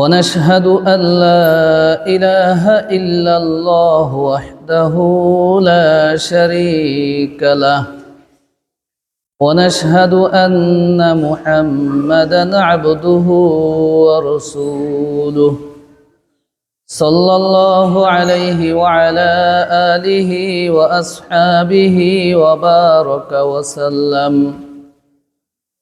ونشهد أن لا إله إلا الله وحده لا شريك له. ونشهد أن محمدا عبده ورسوله. صلى الله عليه وعلى آله وأصحابه وبارك وسلم.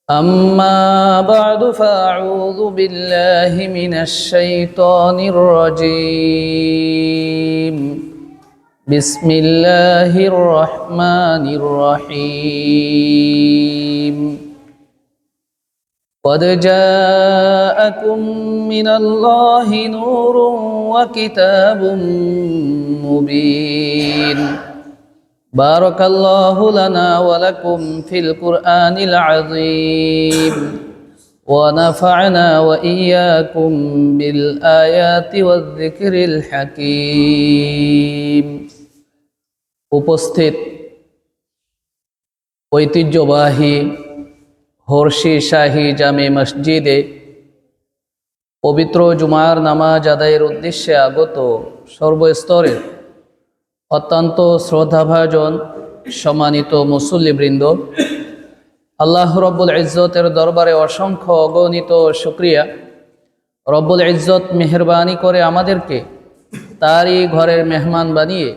أما بعد فأعوذ بالله من الشيطان الرجيم. بسم الله الرحمن الرحيم. قد جاءكم من الله نور وكتاب مبين. بارك الله لنا ولكم في القرآن العظيم ونفعنا وإياكم بالآيات والذكر الحكيم উপস্থিত ঐতিহ্যবাহী হর্ষি শাহী জামে মসজিদে পবিত্র জুমার নামাজ আদায়ের উদ্দেশ্যে আগত সর্বস্তরের অত্যন্ত শ্রদ্ধাভাজন সম্মানিত মুসল্লিবৃন্দ আল্লাহ রব্বুল ইজ্জতের দরবারে অসংখ্য অগণিত শুক্রিয়া। রব্বুল ইজ্জত মেহরবানি করে আমাদেরকে তারই ঘরের মেহমান বানিয়ে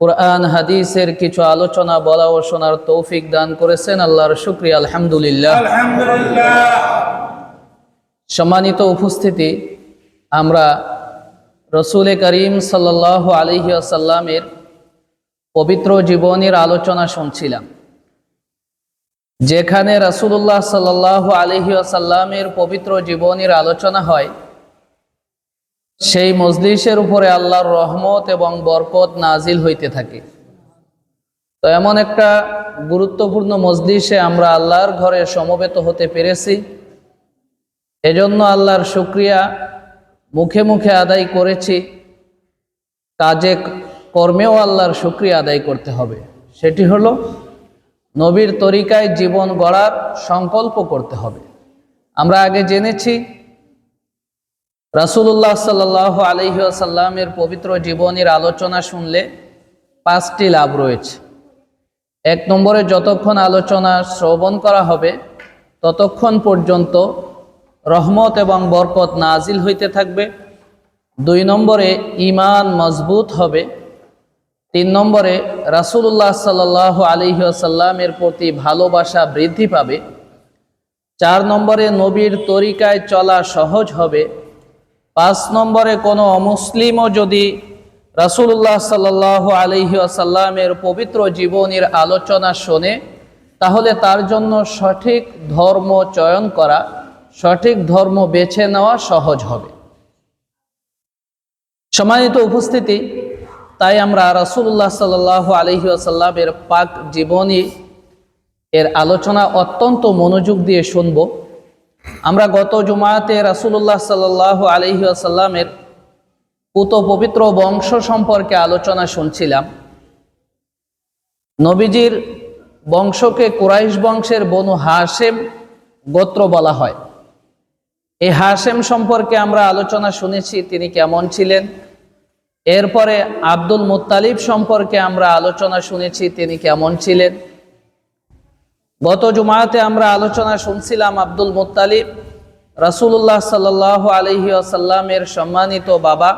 কোরআন হাদিসের কিছু আলোচনা বলা ও শোনার তৌফিক দান করেছেন। আল্লাহর শুক্রিয়া আলহামদুলিল্লাহ। সম্মানিত উপস্থিতি আমরা রসুল করিম সাল্লাহ আলহি আসাল্লামের পবিত্র জীবনের আলোচনা শুনছিলাম, যেখানে রাসুল্লাহ সাল্লাহ আলহি আসাল্লামের পবিত্র জীবনের আলোচনা হয়। সেই মজলিসের উপরে আল্লাহর রহমত এবং বরকত নাজিল হইতে থাকে। তো এমন একটা গুরুত্বপূর্ণ মজলিসে আমরা আল্লাহর ঘরে সমবেত হতে পেরেছি। এজন্য আল্লাহর শুক্রিয়া মুখে মুখে আদায় করেছি কাজে কর্মেও আল্লাহর শুক্রিয়া আদায় করতে হবে। সেটি হলো নবীর তরিকায় জীবন গড়ার সংকল্প করতে হবে। আমরা আগে জেনেছি রাসুল্লাহ সাল্লাহ আলহিসাল্লামের পবিত্র জীবনের আলোচনা শুনলে পাঁচটি লাভ রয়েছে। এক নম্বরে, যতক্ষণ আলোচনা শ্রবণ করা হবে, ততক্ষণ পর্যন্ত রহমত এবং বরকত নাজিল হইতে থাকবে। দুই নম্বরে ইমান মজবুত হবে। তিন নম্বরে রাসুল্লাহ সাল্লাহ আলিহাসাল্লামের প্রতি ভালোবাসা বৃদ্ধি পাবে। চার নম্বরে নবীর তরিকায় চলা সহজ হবে। পাঁচ নম্বরে কোনো অমুসলিমও যদি রাসুল্লাহ সাল্লাহ আলিহাসাল্লামের পবিত্র জীবনের আলোচনা শোনে, তাহলে তার জন্য সঠিক ধর্ম চয়ন করা সঠিক ধর্ম বেছে নেওয়া সহজ হবে। সম্মানিত উপস্থিতি, তাই আমরা রাসুল্লাহ সাল্লাহ আলহি আসাল্লামের পাক জীবনী এর আলোচনা অত্যন্ত মনোযোগ দিয়ে শুনব। আমরা গত জুমাতে রাসুল্লাহ সাল্লাহ আলহি আসাল্লামের পুত পবিত্র বংশ সম্পর্কে আলোচনা শুনছিলাম। নবীজির বংশকে কুরাইশ বংশের বনু হাসেম গোত্র বলা হয়। এই হাসেম সম্পর্কে আমরা আলোচনা শুনেছি, তিনি কেমন ছিলেন। এরপরে আব্দুল মুতালিব সম্পর্কে আমরা আলোচনা শুনেছি, তিনি কেমন ছিলেন। গত জুমাতে আমরা আলোচনা শুনছিলাম আব্দুল মুতালিব রাসুল্লাহ সাল্লাহ আলহি আসাল্লামের সম্মানিত বাবা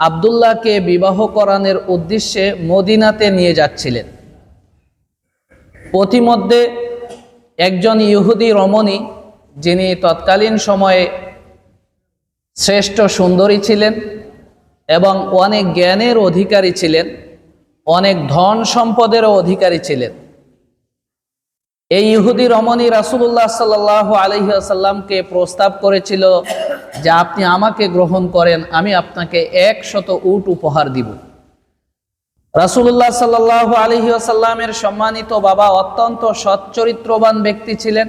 আবদুল্লাহকে বিবাহ করানোর উদ্দেশ্যে মদিনাতে নিয়ে যাচ্ছিলেন। পথিমধ্যে একজন ইহুদি রমণী যিনি তৎকালীন সময়ে শ্রেষ্ঠ সুন্দরী ছিলেন এবং অনেক জ্ঞানের অধিকারী ছিলেন, অনেক ধন সম্পদেরও অধিকারী ছিলেন। এই ইহুদি রমণী রাসুল্লাহ সাল্লাহ আলহিহাসাল্লামকে প্রস্তাব করেছিল যে আপনি আমাকে গ্রহণ করেন, আমি আপনাকে একশত উট উপহার দিব। রাসূলুল্লাহ সাল্লাল্লাহু আলাইহি ওয়াসাল্লামের সম্মানিত বাবা অত্যন্ত সচ্চরিত্রবান ব্যক্তি ছিলেন।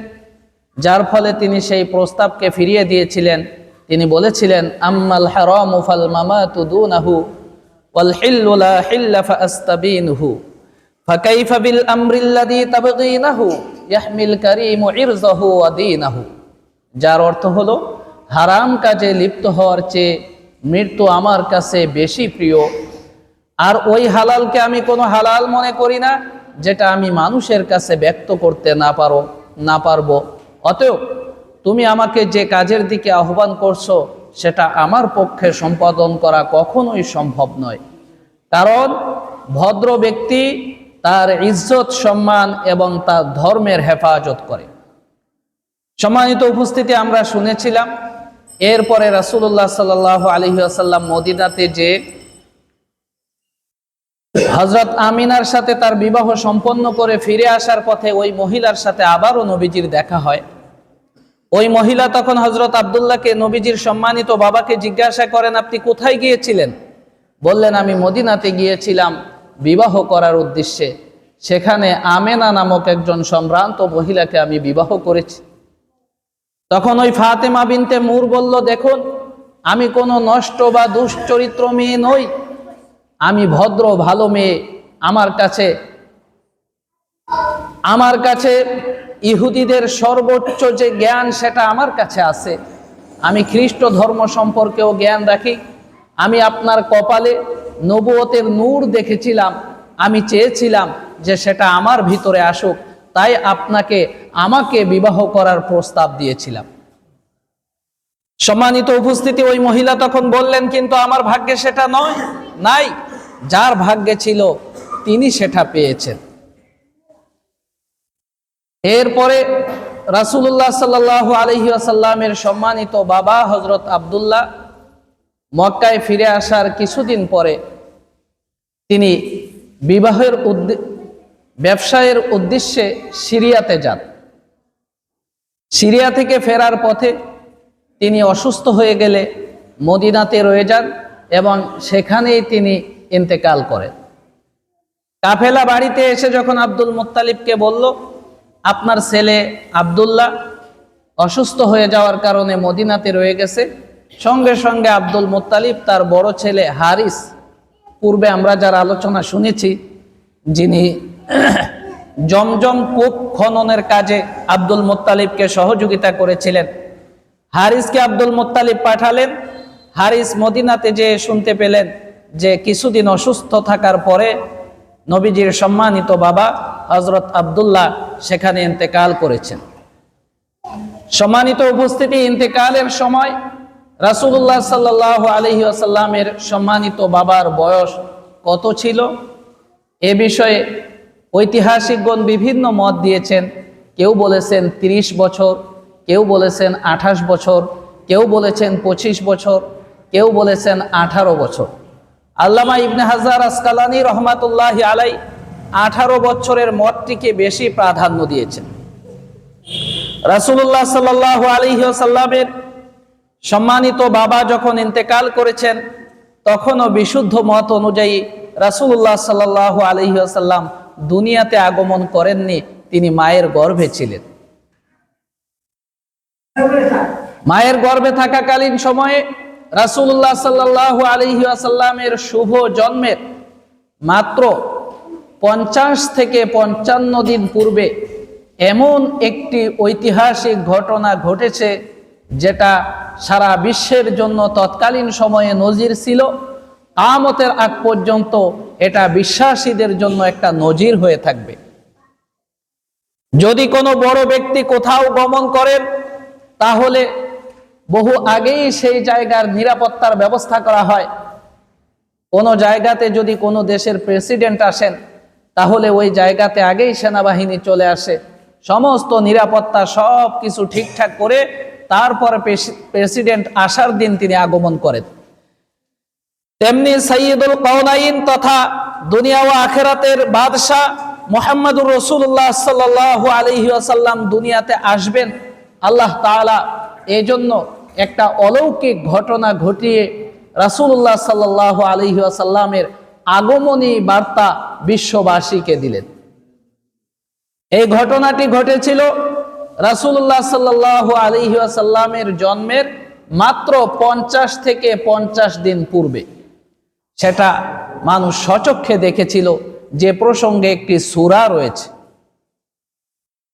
যার ফলে তিনি সেই প্রস্তাবকে ফিরিয়ে দিয়েছিলেন। তিনি বলেছিলেন, আম্মাল হারামু ফাল মামাতু দুনাহু, ওয়াল হিল্লু লা হিল্লা ফাআস্তাবিনহু, ফাকাইফা বিল আমরি আল্লাযী তাবগীনাহু, ইয়াহমিল কারীমু ইরযাহু ওয়া দীনাহু। যার অর্থ হলো, হারাম কাজে লিপ্ত হওয়ার চেয়ে মৃত্যু আমার কাছে বেশি প্রিয়। আর ওই হালালকে আমি কোনো হালাল মনে করি না, যেটা আমি মানুষের কাছে ব্যক্ত করতে না পারো, না পারব। অতএব তুমি আমাকে যে কাজের দিকে আহ্বান করছ, সেটা আমার পক্ষে সম্পাদন করা কখনোই সম্ভব নয়। কারণ ভদ্র ব্যক্তি তার ইজ্জত, সম্মান এবং তার ধর্মের হেফাজত করে। সম্মানিত উপস্থিতি, আমরা শুনেছিলাম, এরপরে রাসূলুল্লাহ সাল্লাহ আলহি আসাল্লাম মদিনাতে যে হজরত আমিনার সাথে তার বিবাহ সম্পন্ন করে ফিরে আসার পথে ওই মহিলার সাথে আবারও নবীজির দেখা হয়। ওই মহিলা তখন হজরত আবদুল্লাহকে নবীজির সম্মানিত বাবাকে জিজ্ঞাসা করেন, আপনি কোথায় গিয়েছিলেন? বললেন, আমি মদিনাতে গিয়েছিলাম বিবাহ করার উদ্দেশ্যে। সেখানে আমেনা নামক একজন সম্ভ্রান্ত মহিলাকে আমি বিবাহ করেছি। তখন ওই ফাতেমা বিনতে মুর বলল, দেখুন, আমি কোনো নষ্ট বা দুশ্চরিত্র মেয়ে নই। আমি ভদ্র, ভালো মেয়ে। আমার কাছে আমার কাছে ইহুদিদের সর্বোচ্চ যে জ্ঞান, সেটা আমার কাছে আছে। আমি খ্রিস্ট ধর্ম সম্পর্কেও জ্ঞান রাখি। আমি আপনার কপালে নবুয়তের নূর দেখেছিলাম। আমি চেয়েছিলাম যে সেটা আমার ভিতরে আসুক। তাই আপনাকে, আমাকে বিবাহ করার প্রস্তাব দিয়েছিলাম। সম্মানিত উপস্থিতি, ওই মহিলা তখন বললেন, কিন্তু আমার ভাগ্যে সেটা নয়, নাই। যার ভাগ্যে ছিল, তিনি সেটা পেয়েছেন। এরপরে রাসূলুল্লাহ সাল্লাল্লাহু আলাইহি আসাল্লামের সম্মানিত বাবা হজরত আবদুল্লাহ মক্কায় ফিরে আসার কিছুদিন পরে তিনি বিবাহের ব্যবসায়ের উদ্দেশ্যে সিরিয়াতে যান। সিরিয়া থেকে ফেরার পথে তিনি অসুস্থ হয়ে গেলে মদিনাতে রয়ে যান এবং সেখানেই তিনি ইন্তেকাল করেন কাফেলা বাড়িতে এসে যখন আব্দুল মুত্তালিবকে বলল, আপনার ছেলে আব্দুল্লাহ অসুস্থ হয়ে যাওয়ার কারণে মদিনাতে রয়ে গেছে। সঙ্গে সঙ্গে আব্দুল মুত্তালিব তার বড় ছেলে হারিস, পূর্বে আমরা যার আলোচনা শুনেছি, যিনি জমজম কূপ খননের কাজে আব্দুল মুত্তালিবকে সহযোগিতা করেছিলেন। হারিসকে আব্দুল মুত্তালিব পাঠালেন। হারিস মদিনাতে যেয়ে শুনতে পেলেন যে কিছুদিন অসুস্থ থাকার পরে নবীজির সম্মানিত বাবা হজরত আবদুল্লাহ সেখানে ইন্তেকাল করেছেন। সম্মানিত উপস্থিতি ইন্তেকালের সময় রাসূলুল্লাহ সাল্লাহ আলহি আসাল্লামের সম্মানিত বাবার বয়স কত ছিল? এ বিষয়ে ঐতিহাসিকগণ বিভিন্ন মত দিয়েছেন। কেউ বলেছেন ৩০ বছর, কেউ বলেছেন আঠাশ বছর, কেউ বলেছেন ২৫ বছর, কেউ বলেছেন আঠারো বছর। আল্লামা ইবনে হাজার আসকালানি রহমাতুল্লাহ আলাই আঠারো বছরের মতটিকে বেশি প্রাধান্য দিয়েছেন। রাসূলুল্লাহ সাল্লাহ আলহিসাল্লামের সম্মানিত বাবা যখন ইন্তেকাল করেছেন, তখনও বিশুদ্ধ মত অনুযায়ী রাসূলুল্লাহ সাল্লাহ আলহিহাসাল্লাম দুনিয়াতে আগমন করেননি, তিনি মায়ের গর্ভে ছিলেন। মায়ের গর্ভে থাকাকালীন সময়ে রাসূলুল্লাহ সাল্লাহ আলহিহাসাল্লামের শুভ জন্মের মাত্র পঞ্চাশ থেকে পঞ্চান্ন দিন পূর্বে এমন একটি ঐতিহাসিক ঘটনা ঘটেছে যেটা সারা বিশ্বের জন্য তৎকালীন সময়ে নজির ছিল। আমতের আগ পর্যন্ত এটা বিশ্বাসীদের জন্য একটা নজির হয়ে থাকবে। যদি কোনো বড় ব্যক্তি কোথাও গমন করেন, তাহলে বহু আগেই সেই জায়গার নিরাপত্তার ব্যবস্থা করা হয়। কোনো জায়গাতে যদি কোনো দেশের প্রেসিডেন্ট আসেন, তাহলে ওই জায়গাতে আগেই সেনাবাহিনী চলে আসে। সমস্ত নিরাপত্তা সব কিছু ঠিকঠাক করে তারপরে প্রেসিডেন্ট আসার দিন তিনি আগমন করেন। তেমনি সৈয়দুল কৌনাইন তথা দুনিয়া ও আখেরাতের বাদশাহ মোহাম্মদুর রসুল্লাহ সাল্লাহ আলহি আসাল্লাম দুনিয়াতে আসবেন। আল্লাহ তাআলা এই জন্য একটা অলৌকিক ঘটনা ঘটিয়ে রাসূলুল্লাহ সাল্লাহ আলহি আসাল্লামের আগমনী বার্তা বিশ্ববাসীকে দিলেন। এই ঘটনাটি ঘটেছিল রাসূলুল্লাহ সাল্লাহ আলহি আসাল্লামের জন্মের মাত্র পঞ্চাশ থেকে পঞ্চাশ দিন পূর্বে। সেটা মানুষ সচক্ষে দেখেছিল যে প্রসঙ্গে একটি সূরা রয়েছে।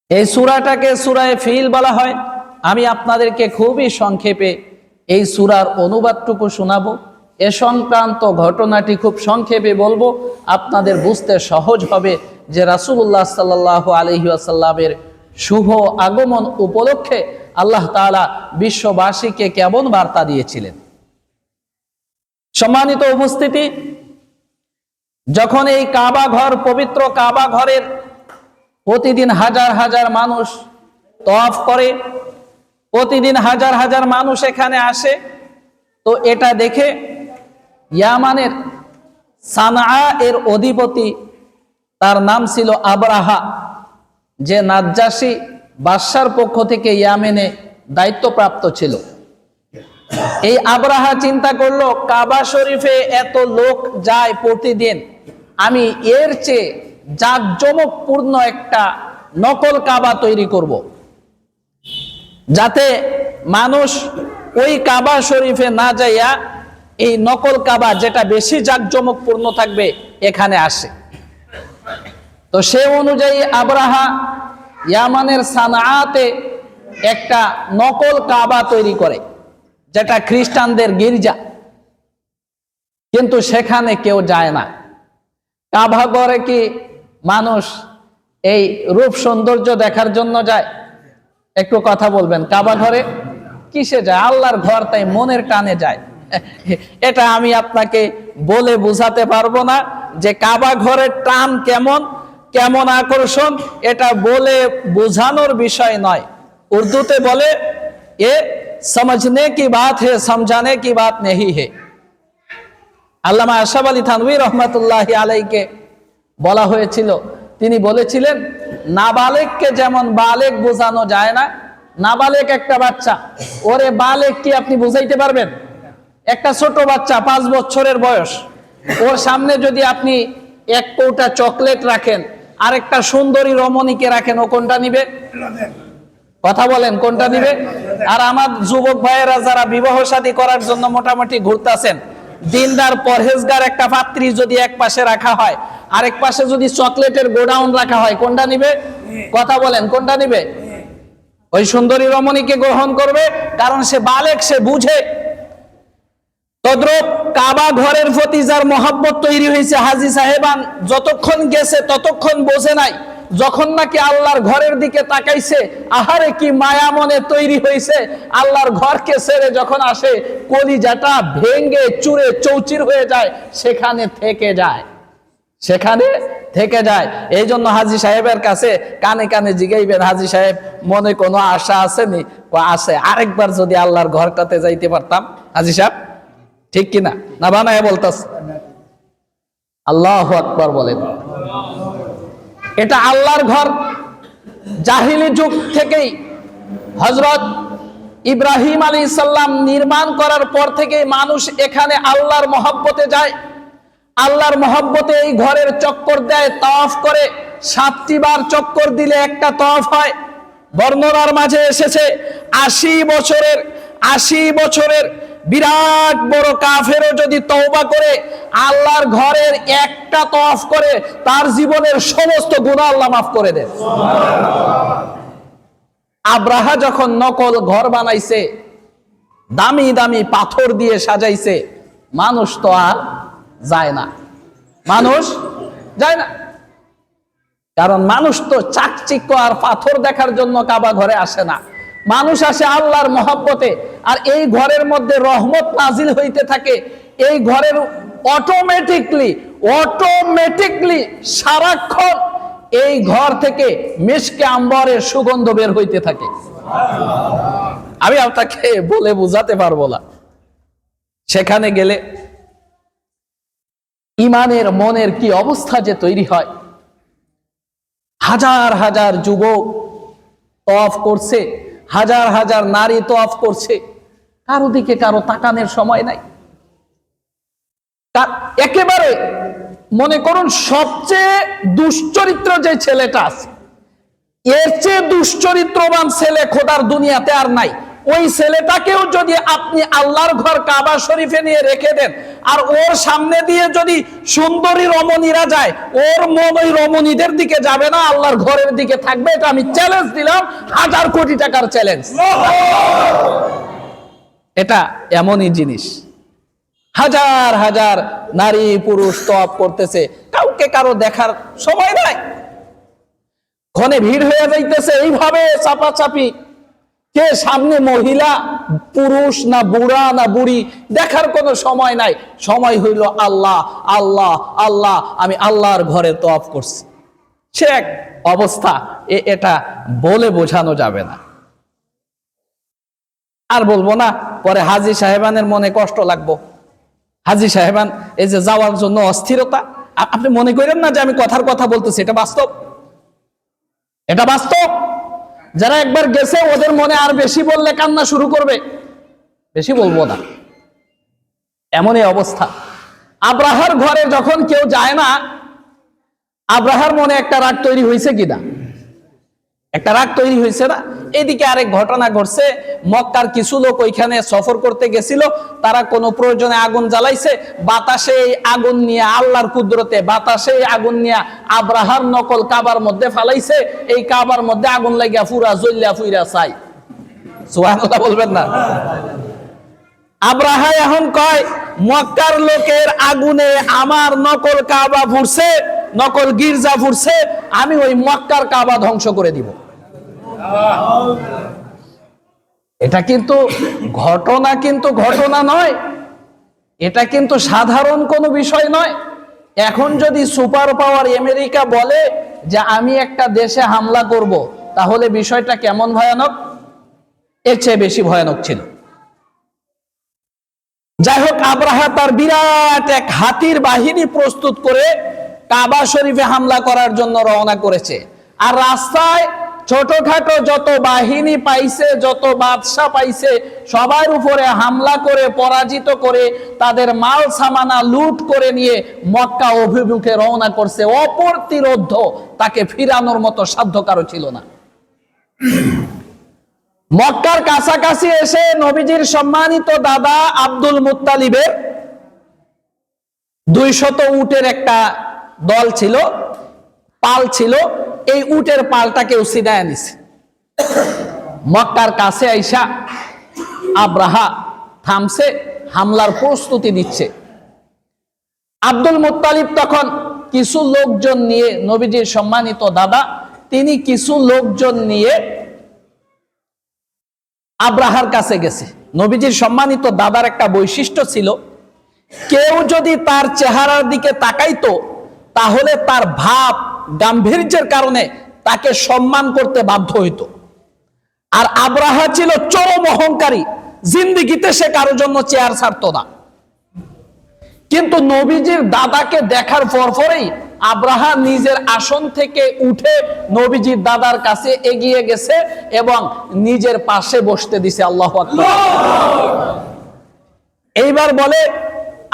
এই সূরাটাকে সূরায়ে ফিল বলা হয়। আমি আপনাদেরকে খুবই সংক্ষেপে এই সুরার অনুবাদটুকু শোনাবো। এ সংক্রান্ত ঘটনাটি খুব সংক্ষেপে বলব। আপনাদের বুঝতে সহজ হবে যে রাসূলুল্লাহ সাল্লাহ আলহি আসাল্লামের শুভ আগমন উপলক্ষে আল্লাহ তাআলা বিশ্ববাসীকে কেমন বার্তা দিয়েছিলেন। সম্মানিত উপস্থিতি, যখন এই কাবা ঘর, পবিত্র কাবা ঘরের প্রতিদিন হাজার হাজার মানুষ তফ করে প্রতিদিন হাজার হাজার মানুষ এখানে আসে তো এটা দেখে ইয়ামানের সানা এর অধিপতি, তার নাম ছিল আবরাহা, যে নাজ্জাসী বাদশার পক্ষ থেকে ইয়ামেনে দায়িত্বপ্রাপ্ত ছিল এই আবরাহা চিন্তা করল, কাবা শরীফে এত লোক যায় প্রতিদিন, আমি এর চেয়ে জাঁকজমকপূর্ণ একটা নকল কাবা তৈরি করব। যাতে মানুষ ওই কাবা শরীফে না যাইয়া এই নকল কাবা যেটা বেশি জাঁকজমকপূর্ণ থাকবে এখানে আসে। তো সে অনুযায়ী আবরাহা ইয়ামানের সানাতে একটা নকল কাবা তৈরি করে, যেটা খ্রিস্টানদের গির্জা। কিন্তু সেখানে কেউ যায় না। কাবা ঘরে কি মানুষ এই রূপ সৌন্দর্য দেখার জন্য যায়? একটু কথা বলবেন, কাবা ঘরে? কিসে যায়? আল্লাহর ঘর তাই মনের টানে যায়। এটা আমি আপনাকে বলে বুঝাতে পারব না যে কাবা ঘরের টান কেমন কেমন আকর্ষণ, এটা বলে বোঝানোর বিষয় নয়। উর্দুতে বলে, এ সমঝনে কি বাত হে, সমঝানে কি বাত নেহি হে। আল্লামা আশাব আলী থানভী রহমতুল্লাহ আলাইকে বলা হয়েছিল। তিনি বলেছিলেন নাবালেককে যেমন বালেক বোঝানো যায় না, নাবালেক একটা বাচ্চা। ওরে বালেক কি আপনি বুঝাইতে পারবেন? একটা ছোট বাচ্চা, পাঁচ বছরের বয়স। ওর সামনে যদি আপনি এক কৌটা চকলেট রাখেন আর একটা সুন্দরী রমণীকে রাখেন, ও কোনটা নিবে? কথা বলেন, কোনটা নিবে? আর আমার যুবক ভাইয়েরা যারা বিবাহ শাদী করার জন্য মোটামুটি ঘুরতেছেন দিনদার পরহেজগার একটা পাত্রী যদি এক পাশে রাখা হয়, আরেক পাশে যদি চকলেটের গোডাউন রাখা হয়, কোনটা নিবে? কথা বলেন, কোনটা নিবে? ওই সুন্দরী রমণীকে গ্রহণ করবে, কারণ সে বালেক, সে বুঝে। তদ্রুপ কাবা ঘরের প্রতি যার মহাব্বত তৈরি হয়েছে হাজি সাহেবান, যতক্ষণ গেছে ততক্ষণ বোঝে নাই। যখন নাকি আল্লাহর ঘরের দিকে তাকাইছে, আহারে কি মায়া মনে তৈরি হয়েছে আল্লাহর ঘরকে ছেড়ে যখন আসে, কলিজাটা ভেঙ্গে চুরে চৌচির হয়ে যায়, সেখানে থেকে যায়। সেখানে থেকে যায়। এই জন্য হাজি সাহেবের কাছে কানে কানে জিগাইবেন, হাজি সাহেব, মনে কোনো আশা আসেনি? আসে আরেকবার যদি আল্লাহর ঘরটাতে যাইতে পারতাম। হাজি সাহেব, ঠিক কিনা? না বানায় বলতাস? আল্লাহ আকবার বলেন। এটা আল্লাহর ঘর। জাহিলি যুগ থেকেই হজরত ইব্রাহিম আলী সাল্লাম নির্মাণ করার পর থেকে মানুষ এখানে আল্লাহর মহব্বতে যায়। আল্লাহর মহব্বতে এই ঘরের চক্কর দেয় তফ করে। সাতটি বার চক্কর দিলে একটা তফ হয়। বর্ণনার মাঝে এসেছে, আশি বছরের আশি বছরের বিরাট বড় কাফেরও যদি তওবা করে, আল্লাহর ঘরের একটা তফ করে, তার জীবনের সমস্ত গুণা আল্লাহ মাফ করে দেন। আব্রাহা যখন নকল ঘর বানাইছে, দামি দামি পাথর দিয়ে সাজাইছে, মানুষ তো আর যায় না। মানুষ যায় না। কারণ মানুষ তো চাকচিক্য আর পাথর দেখার জন্য কাবা ঘরে আসে না। মানুষ আসে আল্লাহর মহব্বতে, আর এই ঘরের মধ্যে রহমত নাজিল হইতে থাকে। এই ঘরের অটোমেটিকলি অটোমেটিকলি সারাক্ষণ এই ঘর থেকে মিসকে আম্বরের সুগন্ধ বের হইতে থাকে। আমি আপনাকে বলে বুঝাতে পারব না। সেখানে গেলে ইমানের, মনের কি অবস্থা যে তৈরি হয়। হাজার হাজার যুবক তফ করছে। হাজার হাজার নারী তো তফ করছে। কারও দিকে কারও তাকানের সময় নাই। তা- একেবারে মনে করুন, সবচেয়ে দুশ্চরিত্র যে ছেলেটা আছে, এর চেয়ে দুশ্চরিত্রবান ছেলে খোদার দুনিয়াতে আর নাই। ওই ছেলেটাকেও যদি আপনি আল্লাহর ঘর কাবা শরীফে নিয়ে রেখে দেন, আর ওর সামনে দিয়ে যদি সুন্দরী রমণীরা যায়, ওর মন ওই রমণীদের দিকে যাবে না, আল্লাহর ঘরের দিকে থাকবে। এটা আমি চ্যালেঞ্জ দিলাম, হাজার কোটি টাকার চ্যালেঞ্জ এটা এমনই জিনিস। হাজার হাজার নারী পুরুষ তপ করতেছে, কাউকে কারও দেখার সময় নাই। ঘনে ভিড় হয়ে যাইতেছে, এইভাবে চাপাচাপি কে সামনে মহিলা, পুরুষ না বুড়া না বুড়ি, দেখার কোনো সময় নাই। সময় হইল আল্লাহ আল্লাহ আল্লাহ, আমি আল্লাহর ঘরে তফ করছি। সে এক অবস্থা এটা বলে বোঝানো যাবে না। আর বলব না, পরে হাজি সাহেবানের মনে কষ্ট লাগবো। হাজি সাহেবান, এই যে যাওয়ার জন্য অস্থিরতা আপনি মনে করেন না যে আমি কথার কথা বলতেছি, এটা বাস্তব? এটা বাস্তব? যারা একবার গেছে, ওদের মনে আর বেশি বললে কান্না শুরু করবে। বেশি বলব না। এমনই অবস্থা। আব্রাহার ঘরে যখন কেউ যায় না, আব্রাহার মনে একটা রাগ তৈরি হয়েছে কিনা? একটা রাগ তৈরি হয়েছে না? এদিকে আরেক ঘটনা ঘটছে। মক্কার কিছু লোক ওইখানে সফর করতে গেছিল। তারা কোনো প্রয়োজনে আগুন জ্বালাইছে। বাতাসে আগুন নিয়ে আল্লাহর কুদরতে বাতাসে আগুন নিয়ে আব্রাহার নকল কাবার মধ্যে ফালাইছে। এই কাবার মধ্যে আগুন লাগিয়া ফুরা জল্লা ফুইরা চাই সুবহানাল্লাহ বলবেন না? আব্রাহা এখন কয়, মক্কার লোকের আগুনে আমার নকল কাবা ফুরছে, নকল গির্জা ফুরছে, আমি ওই মক্কার কাবা ধ্বংস করে দিব। এটা কিন্তু ঘটনা কিন্তু ঘটনা নয়। এটা কিন্তু সাধারণ কোনো বিষয় নয়। এখন যদি সুপার পাওয়ার আমেরিকা বলে যে আমি একটা দেশে হামলা করব, তাহলে বিষয়টা কেমন ভয়ানক? এর চেয়ে বেশি ভয়ানক ছিল। যাই হোক, আব্রাহা তার বিরাট এক হাতির বাহিনী প্রস্তুত করে কাবা শরীফে হামলা করার জন্য রওনা করেছে। আর রাস্তায় ছোটখাটো যত বাহিনী পাইছে, যত বাদশা পাইছে, সবার উপরে হামলা করে, পরাজিত করে, তাদের মাল সামানা লুট করে নিয়ে মক্কা অভিমুখে রওনা করছে। অপ্রতিরোধ তাকে ফিরানোর মতো সাধ্য কারও ছিল না। মক্কার কাছাকাছি এসে নবীজির সম্মানিত দাদা আব্দুল মুত্তালিবের দুই শত উটের একটা দল ছিল, পাল ছিল এই উটের পালটাকে উসিদায় নিছে মক্কার কাছে আইসা আব্রাহা থামছে, হামলার প্রস্তুতি নিচ্ছে। আব্দুল মুত্তালিব তখন কিছু লোকজন নিয়ে, নবীজির সম্মানিত দাদা, তিনি কিছু লোকজন নিয়ে আব্রাহার কাছে গেছে। নবীজির সম্মানিত দাদার একটা বৈশিষ্ট্য ছিল, কেউ যদি তার চেহারার দিকে তাকাইতো, তাহলে তার ভাব গাম্ভীর্যের কারণে তাকে সম্মান করতে বাধ্য হইতো। আর আব্রাহা ছিল চরম অহংকারী, জিন্দিগিতে সে কারও জন্য চেয়ার ছাড়তো না। কিন্তু নবীজির দাদাকে দেখার পরপরেই আব্রাহা নিজের আসন থেকে উঠে নবীজির দাদার কাছে এগিয়ে গেছে এবং নিজের পাশে বসতে দিছে আল্লাহ এইবার বলে,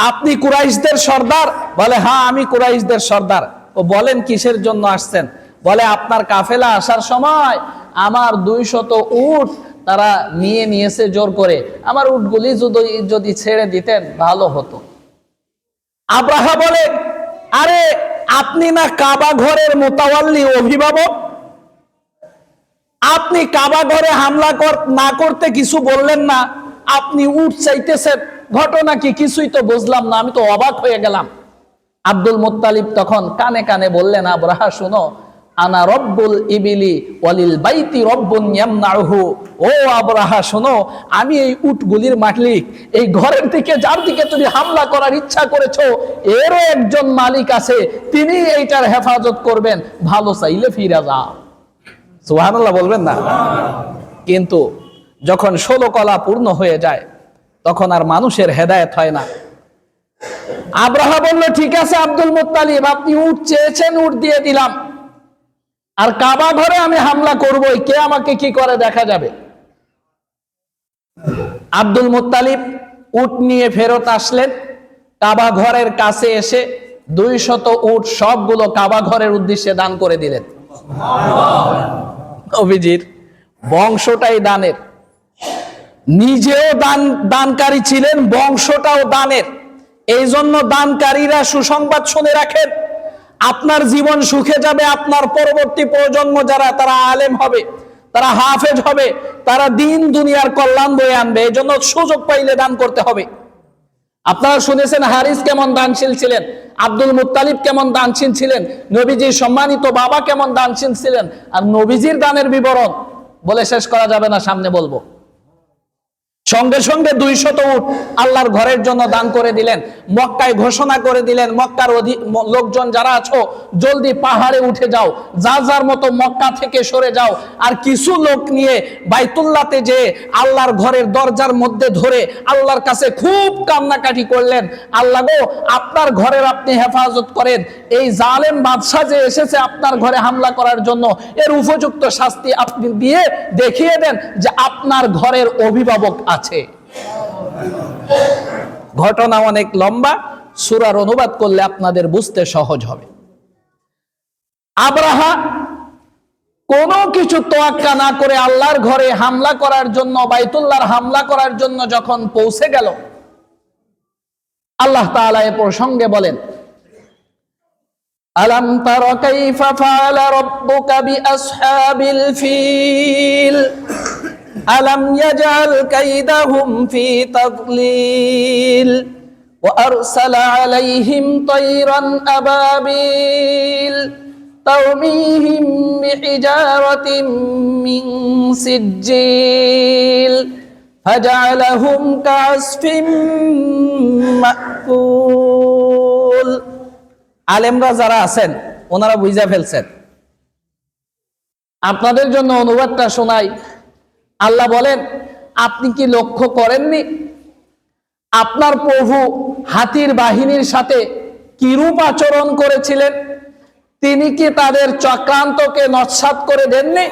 আপনি কুরাইশদের সর্দার? বলে হ্যাঁ আমি কুরাইশদের সর্দার। ও বলেন কিসের জন্য আসছেন? বলে, আপনার কাফেলা আসার সময় আমার দুই শত উট তারা নিয়ে নিয়েছে জোর করে। আমার উটগুলি যদি যদি ছেড়ে দিতেন, ভালো হতো। আব্রাহা বলে, আরে, আপনি না কাবা ঘরের মোতাওয়াল্লি অভিভাবক? আপনি কাবা ঘরে হামলা কর, না করতে কিছু বললেন না? আপনি উঠ চাইতেছেন। ঘটনা কি কিছুই তো বুঝলাম না। আমি তো অবাক হয়ে গেলাম। আব্দুল মুত্তালিব তখন কানে কানে বললেন, আব্রাহা, শুনো, আনা রব্বুল ইবিলি ওয়ালিল বাইতি রব্বুন ইয়ামনাহু ও আমি এই উটগুলির মালিক, এই ঘরের দিকে যার দিকে তুমি হামলা করার ইচ্ছা করেছ, এরও একজন মালিক আছে, তিনি এইটার হেফাজত করবেন, ভালো চাইলে ফিরে যাও। সুবহানাল্লাহ, বলবেন না? কিন্তু যখন ষোলো কলা পূর্ণ হয়ে যায়, তখন আর মানুষের হেদায়েত হয় না। আব্রাহা বলল, ঠিক আছে আব্দুল মুত্তালিব, আপনি উট চেয়েছেন, উট দিয়ে দিলাম। আর কাবা ঘরে আমি হামলা করবই, কে আমাকে কি করে দেখা যাবে? আব্দুল মুত্তালিব উট নিয়ে ফেরত আসলেন। কাবা ঘরের কাছে এসে দুই শত উট সবগুলো কাবা ঘরের উদ্দেশ্যে দান করে দিলেন। নবীজির বংশটাই দানের। নিজেও দান দানকারী ছিলেন, বংশটাও দানের। এই জন্য দানকারীরা সুসংবাদ শুনে রাখেন, আপনার জীবন সুখে যাবে, আপনার পরবর্তী প্রজন্ম যারা, তারা আলেম হবে, তারা হাফেজ হবে, তারা দিন দুনিয়ার কল্যাণ বয়ে আনবে এই জন্য সুযোগ পাইলে দান করতে হবে। আপনারা শুনেছেন হারিস কেমন দানশীল ছিলেন, আব্দুল মুত্তালিব কেমন দানশীল ছিলেন, নবীজির সম্মানিত বাবা কেমন দানশীল ছিলেন, আর নবীজির দানের বিবরণ বলে শেষ করা যাবে না, সামনে বলব। সঙ্গে সঙ্গে দুই শত উট আল্লাহর ঘরের জন্য দান করে দিলেন, মক্কায় ঘোষণা করে দিলেন, মক্কার লোকজন যারা আছো, জলদি পাহাড়ে উঠে যাও, যা যার মতো মক্কা থেকে সরে যাও। আর কিছু লোক নিয়ে বাইতুল্লাতে যে আল্লাহর ঘরের দরজার মধ্যে ধরে আল্লাহর কাছে খুব কান্নাকাটি করলেন, আল্লাহ গো, আপনার ঘরের আপনি হেফাজত করেন, এই জালেম বাদশাহ যে এসেছে আপনার ঘরে হামলা করার জন্য, এর উপযুক্ত শাস্তি আপনি দিয়ে দেখিয়ে দেন যে আপনার ঘরের অভিভাবক আছে। ঘটনা অনেক লম্বা, সুরার অনুবাদ করলে আপনাদের বুঝতে সহজ হবে। আব্রাহা কোনো কিছু তোয়াক্কা না করে আল্লাহর ঘরে হামলা করার জন্য, বাইতুল্লাহর হামলা করার জন্য যখন পৌঁছে গেল, আল্লাহ তাআলা এ প্রসঙ্গে বলেন, আলম আলম ইয়াজআল কাইদাহুম ফি তাদলিল وأرسل عليهم طيرا أبابيل ترميهم بحجارة من سجيل فجعلهم كعصف مأكول আলেমরা যারা আছেন ওনারা বুঝা ফেলছেন আপনাদের জন্য অনুবাদটা শোনাই আল্লাহ বলেন, আপনি কি লক্ষ্য করেননি? আপনার প্রভু হাতির বাহিনীর সাথে কিরূপ আচরণ করেছিলেন? তিনি কি তাদের চক্রান্তকে নস্বাত করে দেননি?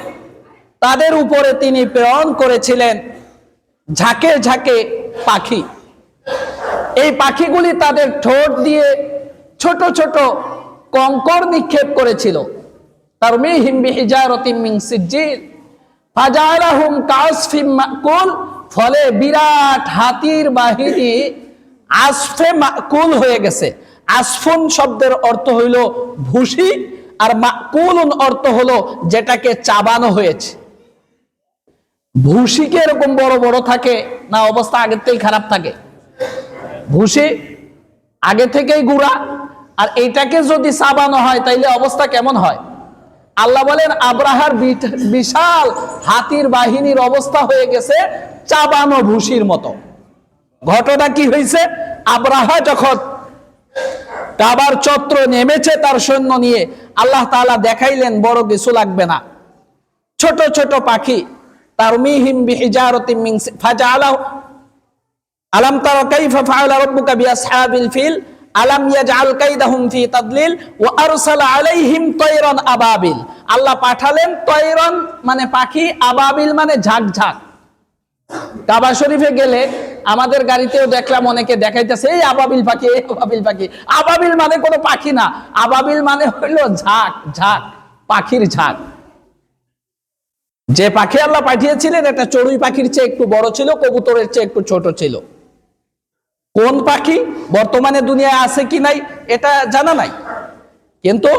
তাদের উপরে তিনি প্রেরণ করেছিলেন ঝাঁকে ঝাঁকে পাখি। এই পাখিগুলি তাদের ঠোঁট দিয়ে ছোট ছোট কঙ্কর নিক্ষেপ করেছিল। তার বিহিজারতিম মিন সিজ্জিল ফাজালাহুম কাসফিম মাকুল, ফলে বিরাট হাতির বাহিনী আসফে মাকুল হয়ে গেছে। আসফুন শব্দের অর্থ হইল ভুসি আর মাকুলুন অর্থ হলো যেটাকে চাবানো হয়েছে। ভুসি কি এরকম বড় বড় থাকে, না অবস্থা আগের থেকেই খারাপ থাকে? ভুসি আগে থেকেই গুড়া, আর এইটাকে যদি চাবানো হয়, তাইলে অবস্থা কেমন হয়? আল্লাহ বলেন, আব্রাহার বিশাল হাতির বাহিনীর অবস্থা হয়ে গেছে চাবানো ভুসির মতো। ঘটনা কি হয়েছে? আব্রাহা যখন কাবার চত্র নেমেছে তার সৈন্য নিয়ে, আল্লাহ তাআলা দেখাইলেন, বড় কিছু লাগবে না। ছোট ছোট পাখি তার মিহিম বিহিজারতিম মিন সি- ফাজালাহু আলাম তারা ফিল? আলাম ইয়াজআল কাইদাহুম ফি তাদলিল ওয়া আরসালা আলাইহিম তায়রান আবাবিল। আল্লাহ পাঠালেন তায়রান মানে পাখি, আবাবিল মানে ঝাঁক ঝাঁক। কাবা শরীফে গেলে আমাদের গাড়িতেও দেখলাম অনেকে দেখাইতেছে, এই আবাবিল পাখি, এই আবাবিল পাখি। আবাবিল মানে কোনো পাখি না, আবাবিল মানে হইল ঝাঁক ঝাঁক, পাখির ঝাঁক। যে পাখি আল্লাহ পাঠিয়েছিলেন, এটা চড়ুই পাখির চেয়ে একটু বড় ছিল, কবুতরের চেয়ে একটু ছোট ছিল। কোন পাখি বর্তমানে দুনিয়ায় আছে কি নাই, এটা জানা নাই। কিন্তু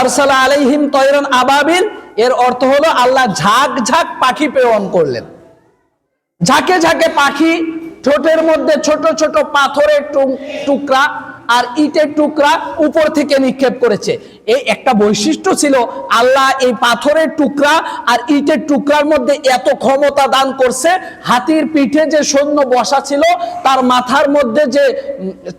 আরসালা আলাইহিম তয়রন আবাবিল, এর অর্থ হলো আল্লাহ ঝাঁক ঝাঁক পাখি প্রেরণ করলেন। ঝাঁকে ঝাঁকে পাখি ঠোঁটের মধ্যে ছোট ছোট পাথরের টুকরা আর ইটের টুকরা উপর থেকে নিক্ষেপ করেছে। এই একটা বৈশিষ্ট্য ছিল আল্লাহ এই পাথরের টুকরা আর ইটের টুকরার মধ্যে এত ক্ষমতা দান করছে। হাতির পিঠে যে সৈন্য বসা ছিল, তার মাথার মধ্যে যে,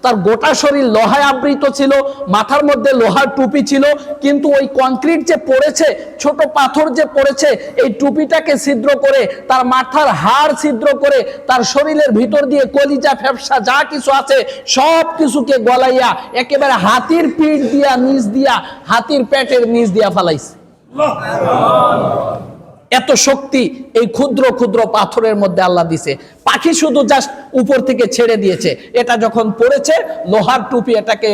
তার গোটা শরীর লোহায় আবৃত ছিল, মাথার মধ্যে লোহার টুপি ছিল, কিন্তু ওই কংক্রিট যে পড়েছে, ছোট পাথর যে পড়েছে, এই টুপিটাকে ছিদ্র করে, তার মাথার হাড় ছিদ্র করে, তার শরীরের ভিতর দিয়ে কলিজা, ফ্যাপসা যা কিছু আছে সব কিছুকে গলাইয়া, একেবারে হাতির পিঠ দিয়া, নিচ দিয়া হাতির পেটের নিচ দিয়া ফালাইছে। এত শক্তি এই ক্ষুদ্র ক্ষুদ্র পাথরের মধ্যে আল্লাহ দিছে। পাখি শুধু জাস্ট উপর থেকে ছেড়ে দিয়েছে। এটা যখন পড়েছে, লোহার টুপি এটাকে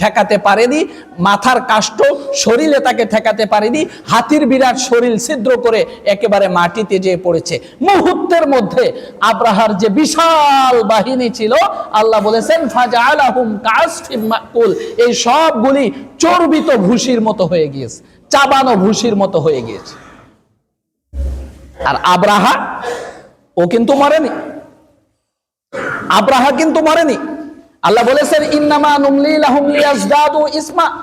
ঠেকাতে পারেনি, মাথার কাষ্ট, শরীরে তাকে ঠেকাতে পারেনি, হাতির বিরাট শরীর ছিদ্র করে একেবারে মাটিতে যেয়ে পড়েছে। মুহূর্তের মধ্যে আব্রাহার যে বিশাল বাহিনী ছিল, আল্লাহ বলেছেন ফাজা আলাহুম কাসফিম মাকুল। এই সবগুলি চর্বিত ভুসির মতো হয়ে গিয়েছে, চাবানো ভুসির মতো হয়ে গিয়েছে। আর আব্রাহা, ও কিন্তু মরেনি। আব্রাহা কিন্তু মরেনি। আল্লাহ বলেছেন, ইন্নামা ইসমা।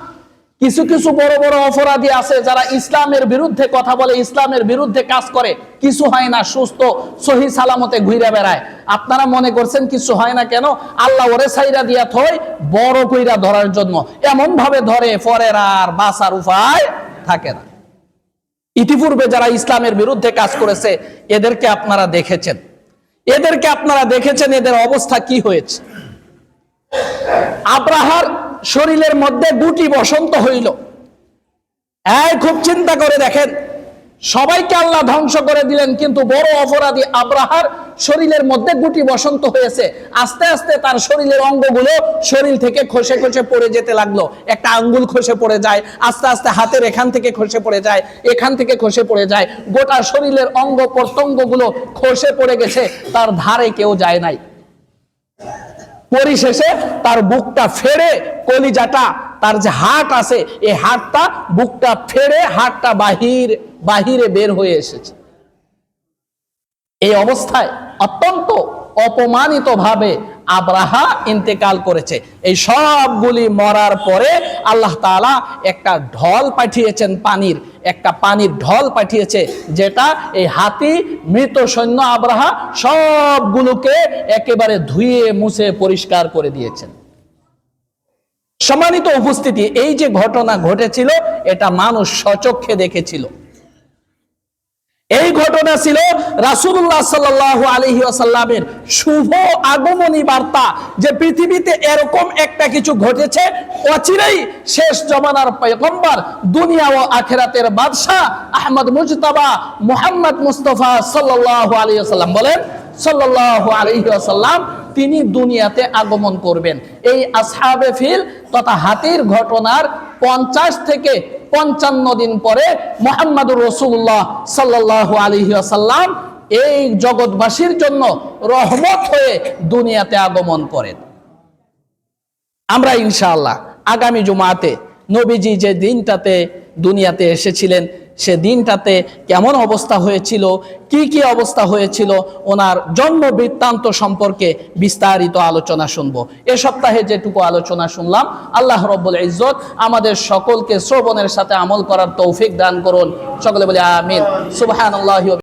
কিছু কিছু বড় বড় অপরাধী আছে যারা ইসলামের বিরুদ্ধে কথা বলে, ইসলামের বিরুদ্ধে কাজ করে। কিছু হয় না, সুস্থ, সহি সালামতে ঘুরে বেড়ায়। আপনারা মনে করছেন কিছু হয় না কেন? আল্লাহ ওরে সাইরা দিয়া থই বড় কইরা ধরার জন্য। এমন ভাবে ধরে, পরের আর বাসার উপায় থাকে না। ইতিপূর্বে যারা ইসলামের বিরুদ্ধে কাজ করেছে, এদেরকে আপনারা দেখেছেন। এদেরকে আপনারা দেখেছেন, এদের অবস্থা কি হয়েছে। আব্রাহার শরীরের মধ্যে দুটি বসন্ত হইল। হ্যাঁ খুব চিন্তা করে দেখেন সবাইকে আল্লাহ ধ্বংস করে দিলেন, কিন্তু বড় অপরাধী আব্রাহার শরীরের মধ্যে গুটি বসন্ত হয়েছে। আস্তে আস্তে তার শরীরের অঙ্গগুলো শরীর থেকে খসে খসে পড়ে যেতে লাগল। একটা আঙ্গুল খসে পড়ে যায়, আস্তে আস্তে হাতের এখান থেকে খসে পড়ে যায়, এখান থেকে খসে পড়ে যায়। গোটা শরীরের অঙ্গ প্রত্যঙ্গগুলো খসে পড়ে গেছে, তার ধারে কেউ যায় নাই। পরিশেষে তার বুকটা ফেড়ে কলিজাটা তার যে হাট আছে, এই হাটটা বুকটা ফেড়ে, হাটটা বাহির, বাহিরে বের হয়ে এসেছে। এই অবস্থায় অত্যন্ত অপমানিত ভাবে আব্রাহা ইন্তেকাল করেছে। এই সবগুলি মরার পরে আল্লাহ তাআলা একটা ঢল পাঠিয়েছেন পানির, একটা পানির ঢল পাঠিয়েছে, যেটা এই হাতি, মৃত সৈন্য আব্রাহা সবগুলোকে একেবারে ধুয়ে, মুছে, পরিষ্কার করে দিয়েছেন। সম্মানিত উপস্থিতি, এই যে ঘটনা ঘটেছিল, এটা মানুষ সচক্ষে দেখেছিল। এই ঘটনা ছিল রাসূলুল্লাহ সাল্লাল্লাহু আলাইহি ওয়াসাল্লামের শুভ আগমনী বার্তা যে পৃথিবীতে এরকম একটা কিছু ঘটেছে, অচিরেই শেষ জমানার পয়গম্বর, দুনিয়া ও আখেরাতের বাদশা আহমদ মুজতাবা মুহাম্মদ মুস্তফা সাল্লাহ আলাইহি ওয়াসাল্লাম বলেন সাল্লাহ আলাইহি ওয়াসাল্লাম তিনি দুনিয়াতে আগমন করবেন। এই আসহাবে ফিল তথা হাতির ঘটনার পঞ্চাশ থেকে পঞ্চান্ন দিন পরে মোহাম্মদুর রসুল্লাহ সাল্লাহ আলহি আসাল্লাম এই জগৎবাসীর জন্য রহমত হয়ে দুনিয়াতে আগমন করেন। আমরা ইনশাআল্লাহ আগামী জুমাতে নবীজি যে দিনটাতে দুনিয়াতে এসেছিলেন, সে দিনটাতে কেমন অবস্থা হয়েছিল, কি কি অবস্থা হয়েছিল, ওনার জন্ম বৃত্তান্ত সম্পর্কে বিস্তারিত আলোচনা শুনব। এ সপ্তাহে যেটুকু আলোচনা শুনলাম, আল্লাহ রব্বুল ইজ্জত আমাদের সকলকে শ্রবণের সাথে আমল করার তৌফিক দান করুন। সকলে বলে, আমিন। ওয়া